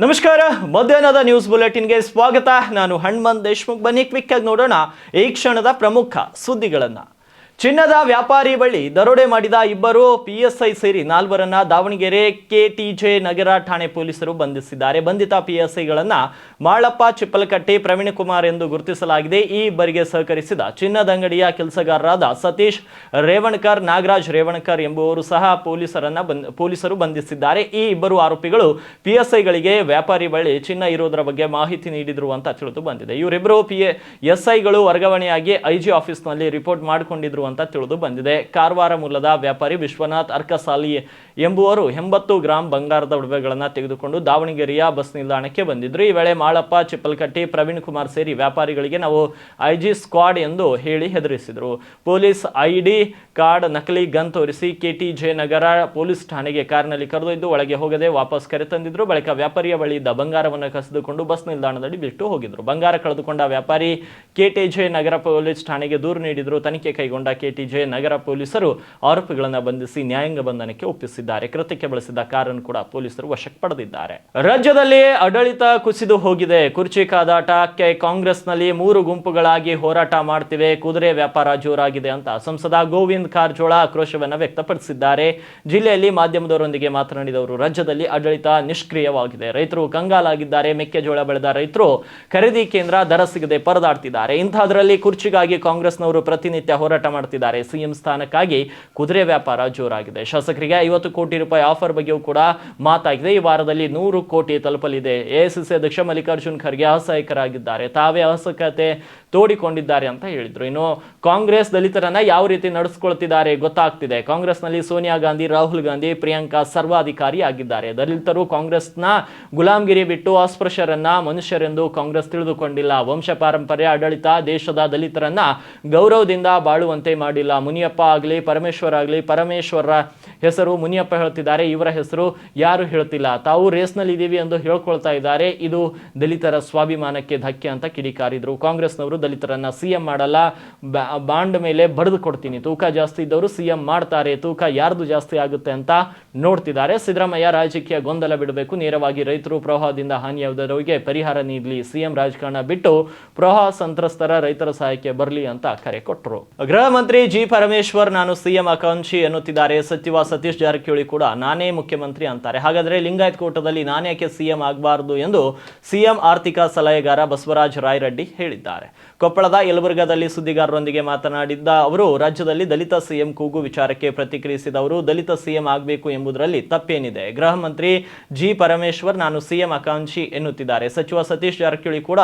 ನಮಸ್ಕಾರ, ಮಧ್ಯಾಹ್ನದ ನ್ಯೂಸ್ ಬುಲೆಟಿನ್ಗೆ ಸ್ವಾಗತ. ನಾನು ಹಣ್ಮಂತ್ ದೇಶ್ಮುಖ್. ಬನ್ನಿ ಕ್ವಿಕ್ ಆಗಿ ನೋಡೋಣ ಈ ಕ್ಷಣದ ಪ್ರಮುಖ ಸುದ್ದಿಗಳನ್ನ. ಚಿನ್ನದ ವ್ಯಾಪಾರಿ ಬಳಿ ದರೋಡೆ ಮಾಡಿದ ಇಬ್ಬರು ಪಿಎಸ್ಐ ಸೇರಿ ನಾಲ್ವರನ್ನ ದಾವಣಗೆರೆ ಕೆಟಿಜೆ ನಗರ ಠಾಣೆ ಪೊಲೀಸರು ಬಂಧಿಸಿದ್ದಾರೆ. ಬಂಧಿತ ಪಿಎಸ್ಐಗಳನ್ನ ಮಾಳಪ್ಪ, ಚಿಪ್ಪಲಕಟ್ಟಿ ಪ್ರವೀಣ್ ಕುಮಾರ್ ಎಂದು ಗುರುತಿಸಲಾಗಿದೆ. ಈ ಇಬ್ಬರಿಗೆ ಸಹಕರಿಸಿದ ಚಿನ್ನದ ಅಂಗಡಿಯ ಕೆಲಸಗಾರರಾದ ಸತೀಶ್ ರೇವಣ್ಕರ್, ನಾಗರಾಜ್ ರೇವಣ್ಕರ್ ಎಂಬುವರು ಸಹ ಪೊಲೀಸರನ್ನ ಪೊಲೀಸರು ಬಂಧಿಸಿದ್ದಾರೆ. ಈ ಇಬ್ಬರು ಆರೋಪಿಗಳು ಪಿಎಸ್ಐಗಳಿಗೆ ವ್ಯಾಪಾರಿ ಬಳಿ ಚಿನ್ನ ಇರೋದರ ಬಗ್ಗೆ ಮಾಹಿತಿ ನೀಡಿದ್ರು ಅಂತ ತಿಳಿದು ಬಂದಿದೆ. ಇವರಿಬ್ಬರು ಪಿ ಎಸ್ಐಗಳು ವರ್ಗಾವಣೆಯಾಗಿ ಐಜಿ ಆಫೀಸ್ನಲ್ಲಿ ರಿಪೋರ್ಟ್ ಮಾಡಿಕೊಂಡಿದ್ರು ಅಂತ ತಿಳಿದು ಬಂದಿದೆ. ಕಾರವಾರ ಮೂಲದ ವ್ಯಾಪಾರಿ ವಿಶ್ವನಾಥ್ ಅರ್ಕಸಾಲಿ ಎಂಬುವರು ಎಂಬತ್ತು ಗ್ರಾಂ ಬಂಗಾರದ ಒಡವೆಗಳನ್ನು ತೆಗೆದುಕೊಂಡು ದಾವಣಗೆರೆಯ ಬಸ್ ನಿಲ್ದಾಣಕ್ಕೆ ಬಂದಿದ್ರು. ಈ ವೇಳೆ ಮಾಳಪ್ಪ, ಚಿಪ್ಪಲ್ಕಟ್ಟಿ, ಪ್ರವೀಣ್ ಕುಮಾರ್ ಸೇರಿ ವ್ಯಾಪಾರಿಗಳಿಗೆ ನಾವು ಐಜಿ ಸ್ಕ್ವಾಡ್ ಎಂದು ಹೇಳಿ ಹೆದರಿಸಿದರು. ಪೊಲೀಸ್ ಐಡಿ ಕಾರ್ಡ್ ನಕಲಿ ಗನ್ ತೋರಿಸಿ ಕೆಟಿಜೆ ನಗರ ಪೊಲೀಸ್ ಠಾಣೆಗೆ ಕಾರಿನಲ್ಲಿ ಕರೆದೊಯ್ದು ಒಳಗೆ ಹೋಗದೆ ವಾಪಸ್ ಕರೆತಂದಿದ್ರು ಬಳಿಕ ವ್ಯಾಪಾರಿಯ ಬಳಿ ಇದ್ದ ಬಂಗಾರವನ್ನು ಕಸಿದುಕೊಂಡು ಬಸ್ ನಿಲ್ದಾಣದಲ್ಲಿ ಬಿಟ್ಟು ಹೋಗಿದ್ರು. ಬಂಗಾರ ಕಳೆದುಕೊಂಡ ವ್ಯಾಪಾರಿ ಕೆಟಿಜೆ ನಗರ ಪೊಲೀಸ್ ಠಾಣೆಗೆ ದೂರು ನೀಡಿದ್ರು. ತನಿಖೆ ಕೈಗೊಂಡ ಕೆಟಿಜೆ ನಗರ ಪೊಲೀಸರು ಆರೋಪಿಗಳನ್ನು ಬಂಧಿಸಿ ನ್ಯಾಯಾಂಗ ಬಂಧನಕ್ಕೆ ಒಪ್ಪಿಸಿದ್ದಾರೆ. ಕೃತ್ಯಕ್ಕೆ ಬಳಸಿದ ಕಾರನ್ನು ಕೂಡ ಪೊಲೀಸರು ವಶಕ್ಕೆ ಪಡೆದಿದ್ದಾರೆ. ರಾಜ್ಯದಲ್ಲಿ ಆಡಳಿತ ಕುಸಿದು ಹೋಗಿದೆ. ಕುರ್ಚಿ ಕಾದಾಟಕ್ಕೆ ಕಾಂಗ್ರೆಸ್ನಲ್ಲಿ ಮೂರು ಗುಂಪುಗಳಾಗಿ ಹೋರಾಟ ಮಾಡ್ತಿವೆ. ಕುದುರೆ ವ್ಯಾಪಾರ ಜೋರಾಗಿದೆ ಅಂತ ಸಂಸದ ಗೋವಿಂದ್ ಕಾರಜೋಳ ಆಕ್ರೋಶವನ್ನು ವ್ಯಕ್ತಪಡಿಸಿದ್ದಾರೆ. ಜಿಲ್ಲೆಯಲ್ಲಿ ಮಾಧ್ಯಮದವರೊಂದಿಗೆ ಮಾತನಾಡಿದವರು, ರಾಜ್ಯದಲ್ಲಿ ಆಡಳಿತ ನಿಷ್ಕ್ರಿಯವಾಗಿದೆ. ರೈತರು ಕಂಗಾಲಾಗಿದ್ದಾರೆ. ಮೆಕ್ಕೆಜೋಳ ಬೆಳೆದ ರೈತರು ಖರೀದಿ ಕೇಂದ್ರ ದರ ಸಿಗದೆ ಪರದಾಡ್ತಿದ್ದಾರೆ. ಇಂಥದ್ರಲ್ಲಿ ಕುರ್ಚಿಗಾಗಿ ಕಾಂಗ್ರೆಸ್ನವರು ಪ್ರತಿನಿತ್ಯ ಹೋರಾಟ ಮಾಡ್ತಿದ್ದಾರೆ. ಸಿಎಂ ಸ್ಥಾನಕ್ಕಾಗಿ ಕುದುರೆ ವ್ಯಾಪಾರ ಜೋರಾಗಿದೆ. ಶಾಸಕರಿಗೆ ಐವತ್ತು ಕೋಟಿ ರೂಪಾಯಿ ಆಫರ್ ಬಗ್ಗೆಯೂ ಕೂಡ ಮಾತಾಗಿದೆ. ಈ ವಾರದಲ್ಲಿ ನೂರು ಕೋಟಿ ತಲುಪಲಿದೆ. ಎಐಸಿಸಿ ಅಧ್ಯಕ್ಷ ಮಲ್ಲಿಕಾರ್ಜುನ್ ಖರ್ಗೆ ಅಸಹಾಯಕರಾಗಿದ್ದಾರೆ. ತಾವೇ ಅಸಹ್ಯತೆ ತೋಡಿಕೊಂಡಿದ್ದಾರೆ ಅಂತ ಹೇಳಿದರು. ಇನ್ನು ಕಾಂಗ್ರೆಸ್ ದಲಿತರನ್ನ ಯಾವ ರೀತಿ ನಡೆಸ್ಕೊಳ್ತಿದ್ದಾರೆ ಗೊತ್ತಾಗ್ತಿದೆ. ಕಾಂಗ್ರೆಸ್ನಲ್ಲಿ ಸೋನಿಯಾ ಗಾಂಧಿ, ರಾಹುಲ್ ಗಾಂಧಿ, ಪ್ರಿಯಾಂಕಾ ಸರ್ವಾಧಿಕಾರಿ ಆಗಿದ್ದಾರೆ. ದಲಿತರು ಕಾಂಗ್ರೆಸ್ನ ಗುಲಾಮಗಿರಿ ಬಿಟ್ಟು ಅಸ್ಪೃಶ್ಯರನ್ನ ಮನುಷ್ಯರೆಂದು ಕಾಂಗ್ರೆಸ್ ತಿಳಿದುಕೊಂಡಿಲ್ಲ. ವಂಶ ಪಾರಂಪರ್ಯ ಆಡಳಿತ, ದೇಶದ ದಲಿತರನ್ನ ಗೌರವದಿಂದ ಬಾಳುವಂತೆ ಮಾಡಿಲ್ಲ. ಮುನಿಯಪ್ಪ ಆಗಲಿ, ಪರಮೇಶ್ವರ ಆಗಲಿ, ಪರಮೇಶ್ವರ ಹೆಸರು ಮುನಿಯಪ್ಪ ಹೇಳ್ತಿದ್ದಾರೆ. ಇವರ ಹೆಸರು ಯಾರು ಹೇಳ್ತಿಲ್ಲ. ತಾವು ರೇಸ್ನಲ್ಲಿ ಇದ್ದೀವಿ ಎಂದು ಹೇಳ್ಕೊಳ್ತಾ ಇದ್ದಾರೆ. ಇದು ದಲಿತರ ಸ್ವಾಭಿಮಾನಕ್ಕೆ ಧಕ್ಕೆ ಅಂತ ಕಿಡಿಕಾರಿದ್ರು. ಕಾಂಗ್ರೆಸ್ನವರು ದಲಿತರನ್ನ ಸಿಎಂ ಮಾಡಲ್ಲ. ಬಾಂಡ್ ಮೇಲೆ ಬರೆದು ಕೊಡ್ತೀನಿ. ತೂಕ ಜಾಸ್ತಿ ಇದ್ದವರು ಸಿಎಂ ಮಾಡ್ತಾರೆ. ತೂಕ ಯಾರ್ದು ಜಾಸ್ತಿ ಆಗುತ್ತೆ ಅಂತ ನೋಡ್ತಿದ್ದಾರೆ. ಸಿದ್ದರಾಮಯ್ಯ ರಾಜಕೀಯ ಗೊಂದಲ ಬಿಡಬೇಕು. ನೇರವಾಗಿ ರೈತರು ಪ್ರವಾಹದಿಂದ ಹಾನಿಯಾದವರಿಗೆ ಪರಿಹಾರ ನೀಡಲಿ. ಸಿಎಂ ರಾಜಕಾರಣ ಬಿಟ್ಟು ಪ್ರವಾಹ ಸಂತ್ರಸ್ತರ ರೈತರ ಸಹಾಯಕ್ಕೆ ಬರಲಿ ಅಂತ ಕರೆ ಕೊಟ್ಟರು ಗೃಹ ಮಂತ್ರಿ ಜಿ ಪರಮೇಶ್ವರ್, ನಾನು ಸಿಎಂ ಆಕಾಂಕ್ಷಿ ಎನ್ನುತ್ತಿದ್ದಾರೆ. ಸಚಿವ ಸತೀಶ್ ಜಾರಕಿಹೊಳಿ ಕೂಡ ನಾನೇ ಮುಖ್ಯಮಂತ್ರಿ ಅಂತಾರೆ. ಹಾಗಾದರೆ ಲಿಂಗಾಯತ್ ಕೋಟದಲ್ಲಿ ನಾನೇಕೆ ಸಿಎಂ ಆಗಬಾರದು ಎಂದು ಸಿಎಂ ಆರ್ಥಿಕ ಸಲಹೆಗಾರ ಬಸವರಾಜ ರಾಯರೆಡ್ಡಿ ಹೇಳಿದ್ದಾರೆ. ಕೊಪ್ಪಳದ ಯಲಬುರ್ಗಾದಲ್ಲಿ ಸುದ್ದಿಗಾರರೊಂದಿಗೆ ಮಾತನಾಡಿದ್ದ ಅವರು, ರಾಜ್ಯದಲ್ಲಿ ದಲಿತ ಸಿಎಂ ಕೂಗು ವಿಚಾರಕ್ಕೆ ಪ್ರತಿಕ್ರಿಯಿಸಿದ ಅವರು ದಲಿತ ಸಿಎಂ ಆಗಬೇಕು ಎಂಬುದರಲ್ಲಿ ತಪ್ಪೇನಿದೆ. ಗೃಹ ಮಂತ್ರಿ ಜಿ ಪರಮೇಶ್ವರ್, ನಾನು ಸಿಎಂ ಆಕಾಂಕ್ಷಿ ಎನ್ನುತ್ತಿದ್ದಾರೆ. ಸಚಿವ ಸತೀಶ್ ಜಾರಕಿಹೊಳಿ ಕೂಡ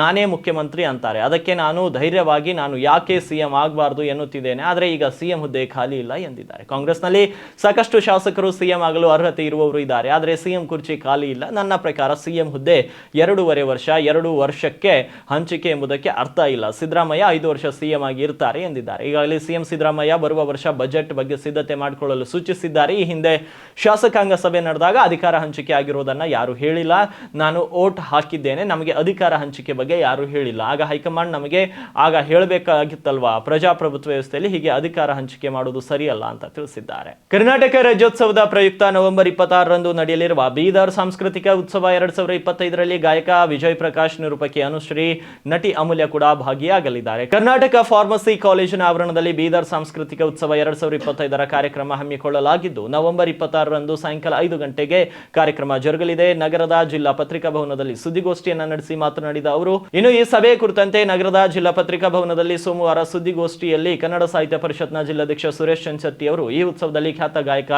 ನಾನೇ ಮುಖ್ಯಮಂತ್ರಿ ಅಂತಾರೆ. ಅದಕ್ಕೆ ನಾನು ಧೈರ್ಯವಾಗಿ ನಾನು ಯಾಕೆ ಸಿಎಂ ಆಗಬಾರದು ಎನ್ನುತ್ತಿದ್ದೇನೆ. ಆದರೆ ಈಗ ಸಿಎಂ ಹುದ್ದೆ ಖಾಲಿ ಇಲ್ಲ ಎಂದಿದ್ದಾರೆ. ಕಾಂಗ್ರೆಸ್ನಲ್ಲಿ ಸಾಕಷ್ಟು ಶಾಸಕರು ಸಿಎಂ ಆಗಲು ಅರ್ಹತೆ ಇರುವವರು ಇದ್ದಾರೆ. ಆದರೆ ಸಿಎಂ ಕುರ್ಚಿ ಖಾಲಿ ಇಲ್ಲ. ನನ್ನ ಪ್ರಕಾರ ಸಿಎಂ ಹುದ್ದೆ ಎರಡೂವರೆ ವರ್ಷ, ಎರಡು ವರ್ಷಕ್ಕೆ ಹಂಚಿಕೆ ಎಂಬುದಕ್ಕೆ ಅರ್ಥ ಇಲ್ಲ. ಸಿದ್ದರಾಮಯ್ಯ ಐದು ವರ್ಷ ಸಿಎಂ ಆಗಿ ಇರ್ತಾರೆ ಎಂದಿದ್ದಾರೆ. ಈಗಾಗಲೇ ಸಿಎಂ ಸಿದ್ದರಾಮಯ್ಯ ಬರುವ ವರ್ಷ ಬಜೆಟ್ ಬಗ್ಗೆ ಸಿದ್ಧತೆ ಮಾಡಿಕೊಳ್ಳಲು ಸೂಚಿಸಿದ್ದಾರೆ. ಈ ಹಿಂದೆ ಶಾಸಕಾಂಗ ಸಭೆ ನಡೆದಾಗ ಅಧಿಕಾರ ಹಂಚಿಕೆ ಆಗಿರೋದನ್ನ ಯಾರು ಹೇಳಿಲ್ಲ. ನಾನು ಓಟ್ ಹಾಕಿದ್ದೇನೆ. ನಮಗೆ ಅಧಿಕಾರ ಹಂಚಿಕೆ ಬಗ್ಗೆ ಯಾರು ಹೇಳಿಲ್ಲ. ಆಗ ಹೈಕಮಾಂಡ್ ನಮಗೆ ಆಗ ಹೇಳಬೇಕಾಗಿತ್ತಲ್ವಾ? ಪ್ರಜಾಪ್ರಭುತ್ವ ವ್ಯವಸ್ಥೆಯಲ್ಲಿ ಹೀಗೆ ಅಧಿಕಾರ ಹಂಚಿಕೆ ಮಾಡುವುದು ಸರಿಯಲ್ಲ ಅಂತ ತಿಳಿಸಿದ್ದಾರೆ. ಕರ್ನಾಟಕ ರಾಜ್ಯೋತ್ಸವದ ಪ್ರಯುಕ್ತ ನವೆಂಬರ್ ಇಪ್ಪತ್ತಾರರಂದು ನಡೆಯಲಿರುವ ಬೀದರ್ ಸಾಂಸ್ಕೃತಿಕ ಉತ್ಸವ ಎರಡ್ ಸಾವಿರದ ಇಪ್ಪತ್ತೈದರಲ್ಲಿ ಗಾಯಕ ವಿಜಯ್ ಪ್ರಕಾಶ್ ನಿರೂಪಕಿ ಅನುಶ್ರೀ ನಟಿ ಅಮೂಲ್ಯ ಕೂಡ ಭಾಗಿಯಾಗಲಿದ್ದಾರೆ. ಕರ್ನಾಟಕ ಫಾರ್ಮಸಿ ಕಾಲೇಜಿನ ಆವರಣದಲ್ಲಿ ಬೀದರ್ ಸಾಂಸ್ಕೃತಿಕ ಉತ್ಸವ ಎರಡ್ ಸಾವಿರದ ಇಪ್ಪತ್ತೈದರ ಕಾರ್ಯಕ್ರಮ ಹಮ್ಮಿಕೊಳ್ಳಲಾಗಿದ್ದು, ನವೆಂಬರ್ ಇಪ್ಪತ್ತಾರರಂದು ಸಾಯಂಕಾಲ ಐದು ಗಂಟೆಗೆ ಕಾರ್ಯಕ್ರಮ ಜರುಗಲಿದೆ. ನಗರದ ಜಿಲ್ಲಾ ಪತ್ರಿಕಾ ಭವನದಲ್ಲಿ ಸುದ್ದಿಗೋಷ್ಠಿಯನ್ನು ನಡೆಸಿ ಮಾತನಾಡಿದ ಅವರು, ಇನ್ನು ಈ ಸಭೆ ಕುರಿತಂತೆ ನಗರದ ಜಿಲ್ಲಾ ಪತ್ರಿಕಾ ಭವನದಲ್ಲಿ ಸೋಮವಾರ ಸುದ್ದಿಗೋಷ್ಠಿಯಲ್ಲಿ ಕನ್ನಡ ಸಾಹಿತ್ಯ ಪರಿಷತ್ನ ಜಿಲ್ಲಾಧ್ಯಕ್ಷ ಸುರೇಶ್ ಚಂಚತ್ತಿ ಅವರು ಈ ಉತ್ಸವದಲ್ಲಿ ಖ್ಯಾತ ಗಾಯಕ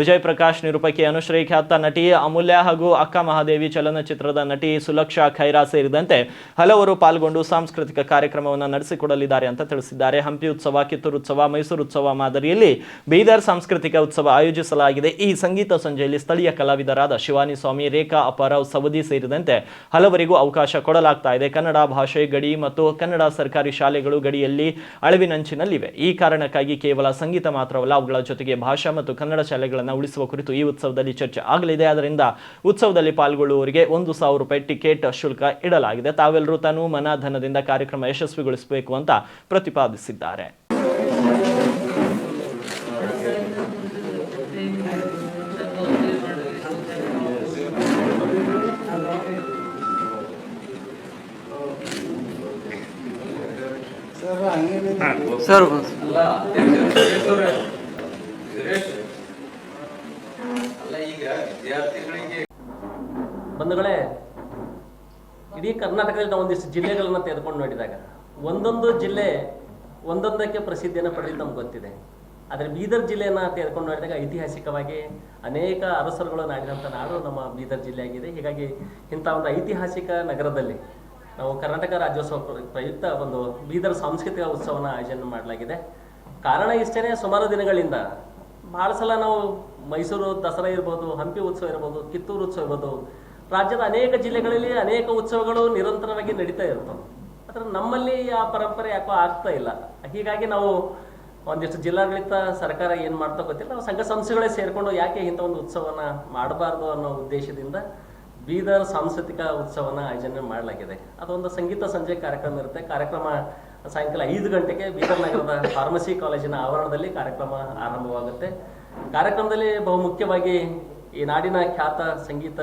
ವಿಜಯ್ ಪ್ರಕಾಶ್ ನಿರೂಪಕಿ ಅನುಶ್ರೀ, ಖ್ಯಾತ ನಟಿ ಅಮೂಲ್ಯ ಹಾಗೂ ಅಕ್ಕ ಮಹಾದೇವಿ ಚಲನಚಿತ್ರದ ನಟಿ ಸುಲಕ್ಷಾ ಖೈರಾ ಸೇರಿದಂತೆ ಹಲವರು ಪಾಲ್ಗೊಂಡು ಸಾಂಸ್ಕೃತಿಕ ಕಾರ್ಯಕ್ರಮವನ್ನು ನಡೆಸಿಕೊಡಲಿದ್ದಾರೆ ಅಂತ ತಿಳಿಸಿದ್ದಾರೆ. ಹಂಪಿ ಉತ್ಸವ, ಕಿತ್ತೂರು ಉತ್ಸವ, ಮೈಸೂರು ಉತ್ಸವ ಮಾದರಿಯಲ್ಲಿ ಬೀದರ್ ಸಾಂಸ್ಕೃತಿಕ ಉತ್ಸವ ಆಯೋಜಿಸಲಾಗಿದೆ. ಈ ಸಂಗೀತ ಸಂಜೆಯಲ್ಲಿ ಸ್ಥಳೀಯ ಕಲಾವಿದರಾದ ಶಿವಾನಿ ಸ್ವಾಮಿ, ರೇಖಾ ಅಪಾರಾವ್ ಸವದಿ ಸೇರಿದಂತೆ ಹಲವರಿಗೂ ಅವಕಾಶ ಕೊಡಲಾಗ್ತಾ ಇದೆ. ಕನ್ನಡ ಭಾಷೆ ಗಡಿ ಮತ್ತು ಕನ್ನಡ ಸರ್ಕಾರಿ ಶಾಲೆಗಳು ಗಡಿಯಲ್ಲಿ ಅಳವಿನಂಚಿನಲ್ಲಿವೆ. ಈ ಕಾರಣಕ್ಕಾಗಿ ಕೇವಲ ಸಂಗೀತ ಮಾತ್ರವಲ್ಲ, ಅವುಗಳ ಜೊತೆಗೆ ಭಾಷಾ ಭಾಷಾ ಮತ್ತು ಕನ್ನಡ ಶಾಲೆಗಳನ್ನು ಉಳಿಸುವ ಕುರಿತು ಈ ಉತ್ಸವದಲ್ಲಿ ಚರ್ಚೆ ಆಗಲಿದೆ. ಆದ್ದರಿಂದ ಉತ್ಸವದಲ್ಲಿ ಪಾಲ್ಗೊಳ್ಳುವವರಿಗೆ ಒಂದು ಸಾವಿರ ರೂಪಾಯಿ ಟಿಕೆಟ್ ಶುಲ್ಕ ಇಡಲಾಗಿದೆ. ತಾವೆಲ್ಲರೂ ತನು ಮನಾಧನದಿಂದ ಕಾರ್ಯಕ್ರಮ ಯಶಸ್ವಿಗೊಳಿಸಬೇಕು ಅಂತ ಪ್ರತಿಪಾದಿಸಿದ್ದಾರೆ. ಸರ್ ಬಂಧುಗಳೇ, ಇಡೀ ಕರ್ನಾಟಕದಲ್ಲಿ ನಾವು ಒಂದಿಷ್ಟು ಜಿಲ್ಲೆಗಳನ್ನ ತೆಗೆದುಕೊಂಡು ನೋಡಿದಾಗ, ಒಂದೊಂದು ಜಿಲ್ಲೆ ಒಂದೊಂದಕ್ಕೆ ಪ್ರಸಿದ್ಧಿಯನ್ನು ಪಡೆದಿದ್ದು ನಮ್ಗೆ ಗೊತ್ತಿದೆ. ಆದರೆ ಬೀದರ್ ಜಿಲ್ಲೆಯನ್ನು ತೆಗೆದುಕೊಂಡು ನೋಡಿದಾಗ ಐತಿಹಾಸಿಕವಾಗಿ ಅನೇಕ ಅರಸರುಗಳು ನಾಡಿದಂಥ ನಾಡು ನಮ್ಮ ಬೀದರ್ ಜಿಲ್ಲೆಯಾಗಿದೆ ಹೀಗಾಗಿ ಇಂಥ ಒಂದು ಐತಿಹಾಸಿಕ ನಗರದಲ್ಲಿ ನಾವು ಕರ್ನಾಟಕ ರಾಜ್ಯೋತ್ಸವ ಪ್ರ- ಪ್ರಯುಕ್ತ ಒಂದು ಬೀದರ್ ಸಾಂಸ್ಕೃತಿಕ ಉತ್ಸವನ ಆಯೋಜನೆ ಮಾಡಲಾಗಿದೆ. ಕಾರಣ ಇಷ್ಟೇ ಸುಮಾರು ದಿನಗಳಿಂದ ಭಾಳ ಸಲ ನಾವು ಮೈಸೂರು, ದಸರಾ ಇರ್ಬೋದು, ಹಂಪಿ ಉತ್ಸವ ಇರ್ಬೋದು, ಕಿತ್ತೂರು ಉತ್ಸವ ಇರ್ಬೋದು, ರಾಜ್ಯದ ಅನೇಕ ಜಿಲ್ಲೆಗಳಲ್ಲಿ ಅನೇಕ ಉತ್ಸವಗಳು ನಿರಂತರವಾಗಿ ನಡೀತಾ ಇರ್ತವೆ ಆದರೆ ನಮ್ಮಲ್ಲಿ ಆ ಪರಂಪರೆ ಯಾಕೋ ಆಗ್ತಾ ಇಲ್ಲ. ಹೀಗಾಗಿ ನಾವು ಒಂದಿಷ್ಟು ಜಿಲ್ಲಾಡಳಿತ ಸರ್ಕಾರ ಏನು ಮಾಡ್ತಾ ಗೊತ್ತಿಲ್ಲ. ನಾವು ಸಂಘ ಸಂಸ್ಥೆಗಳೇ ಸೇರಿಕೊಂಡು ಯಾಕೆ ಇಂಥ ಒಂದು ಉತ್ಸವನ ಮಾಡಬಾರ್ದು ಅನ್ನೋ ಉದ್ದೇಶದಿಂದ ಬೀದರ್ ಸಾಂಸ್ಕೃತಿಕ ಉತ್ಸವನ ಆಯೋಜನೆ ಮಾಡಲಾಗಿದೆ. ಅದೊಂದು ಸಂಗೀತ ಸಂಜೆ ಕಾರ್ಯಕ್ರಮ ಇರುತ್ತೆ. ಕಾರ್ಯಕ್ರಮ ಸಾಯಂಕಾಲ ಐದು ಗಂಟೆಗೆ ಬೀದರ್ ನಗರದ ಫಾರ್ಮಸಿ ಕಾಲೇಜಿನ ಆವರಣದಲ್ಲಿ ಕಾರ್ಯಕ್ರಮ ಆರಂಭವಾಗುತ್ತೆ. ಕಾರ್ಯಕ್ರಮದಲ್ಲಿ ಬಹುಮುಖ್ಯವಾಗಿ ಈ ನಾಡಿನ ಖ್ಯಾತ ಸಂಗೀತ